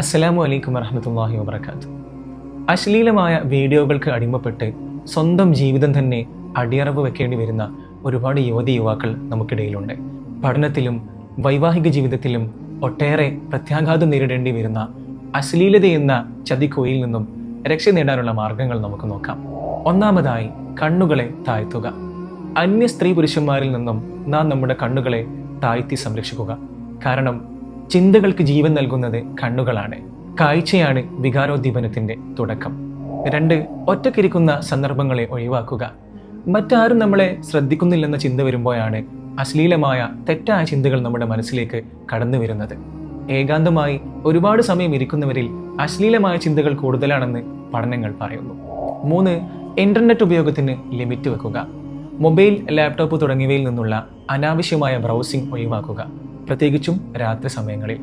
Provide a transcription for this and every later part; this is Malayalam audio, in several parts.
അസ്സലാമു അലൈക്കും വറഹമത്തല്ലാഹി വബർക്കാത്ത് അശ്ലീലമായ വീഡിയോകൾക്ക് അടിമപ്പെട്ട് സ്വന്തം ജീവിതം തന്നെ അടിയറവ് വെക്കേണ്ടി വരുന്ന ഒരുപാട് യുവതി യുവാക്കൾ നമുക്കിടയിലുണ്ട്. പഠനത്തിലും വൈവാഹിക ജീവിതത്തിലും ഒട്ടേറെ പ്രത്യാഘാതം നേരിടേണ്ടി വരുന്ന അശ്ലീലത എന്ന ചതിക്കുയിൽ നിന്നും രക്ഷ നേടാനുള്ള മാർഗങ്ങൾ നമുക്ക് നോക്കാം. ഒന്നാമതായി കണ്ണുകളെ താഴ്ത്തുക. അന്യ സ്ത്രീ പുരുഷന്മാരിൽ നിന്നും നാം നമ്മുടെ കണ്ണുകളെ താഴ്ത്തി സംരക്ഷിക്കുക. കാരണം ചിന്തകൾക്ക് ജീവൻ നൽകുന്നത് കണ്ണുകളാണ്. കാഴ്ചയാണ് വികാരോദ്ദീപനത്തിന്റെ തുടക്കം. രണ്ട് ഒറ്റക്കിരിക്കുന്ന സന്ദർഭങ്ങളെ ഒഴിവാക്കുക. മറ്റാരും നമ്മളെ ശ്രദ്ധിക്കുന്നില്ലെന്ന ചിന്ത വരുമ്പോഴാണ് അശ്ലീലമായ തെറ്റായ ചിന്തകൾ നമ്മുടെ മനസ്സിലേക്ക് കടന്നു വരുന്നത്. ഏകാന്തമായി ഒരുപാട് സമയം ഇരിക്കുന്നവരിൽ അശ്ലീലമായ ചിന്തകൾ കൂടുതലാണെന്ന് പഠനങ്ങൾ പറയുന്നു. മൂന്ന് ഇന്റർനെറ്റ് ഉപയോഗത്തിന് ലിമിറ്റ് വെക്കുക. മൊബൈൽ ലാപ്ടോപ്പ് തുടങ്ങിയവയിൽ നിന്നുള്ള അനാവശ്യമായ ബ്രൗസിംഗ് ഒഴിവാക്കുക. പ്രത്യേകിച്ചും രാത്രി സമയങ്ങളിൽ.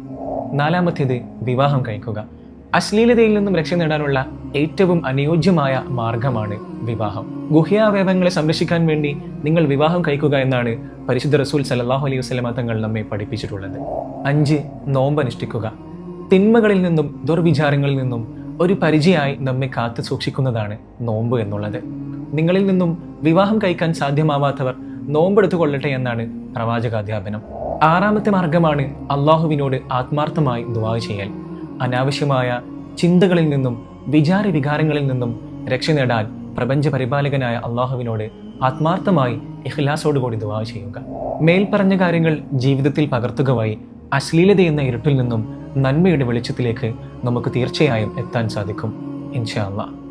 നാലാമത്തേത് വിവാഹം കഴിക്കുക. അശ്ലീലതയിൽ നിന്നും രക്ഷ നേടാനുള്ള ഏറ്റവും അനുയോജ്യമായ മാർഗമാണ് വിവാഹം. ഗുഹ്യാവയവങ്ങളെ സംരക്ഷിക്കാൻ വേണ്ടി നിങ്ങൾ വിവാഹം കഴിക്കുക എന്നാണ് പരിശുദ്ധ റസൂൽ സലല്ലാഹു അലൈഹി വസ്ലമ തങ്ങൾ നമ്മെ പഠിപ്പിച്ചിട്ടുള്ളത്. അഞ്ച് നോമ്പ് അനുഷ്ഠിക്കുക തിന്മകളിൽ നിന്നും ദുർവിചാരങ്ങളിൽ നിന്നും ഒരു പരിചയമായി നമ്മെ കാത്തു സൂക്ഷിക്കുന്നതാണ് നോമ്പ് എന്നുള്ളത്. നിങ്ങളിൽ നിന്നും വിവാഹം കഴിക്കാൻ സാധ്യമാവാത്തവർ നോമ്പെടുത്തു കൊള്ളട്ടെ എന്നാണ് പ്രവാചകാധ്യാപനം. ആറാമത്തെ മാർഗമാണ് അള്ളാഹുവിനോട് ആത്മാർത്ഥമായി ദുവാ ചെയ്യൽ. അനാവശ്യമായ ചിന്തകളിൽ നിന്നും വിചാര വികാരങ്ങളിൽ നിന്നും രക്ഷ നേടാൻ പ്രപഞ്ച പരിപാലകനായ അള്ളാഹുവിനോട് ആത്മാർത്ഥമായി ഇഖ്ലാസോടുകൂടി ദുവാ ചെയ്യുക. മേൽപ്പറഞ്ഞ കാര്യങ്ങൾ ജീവിതത്തിൽ പകർത്തുക വഴി അശ്ലീലത എന്ന ഇരുട്ടിൽ നിന്നും നന്മയുടെ വെളിച്ചത്തിലേക്ക് നമുക്ക് തീർച്ചയായും എത്താൻ സാധിക്കും. ഇൻഷാ അള്ളാഹ്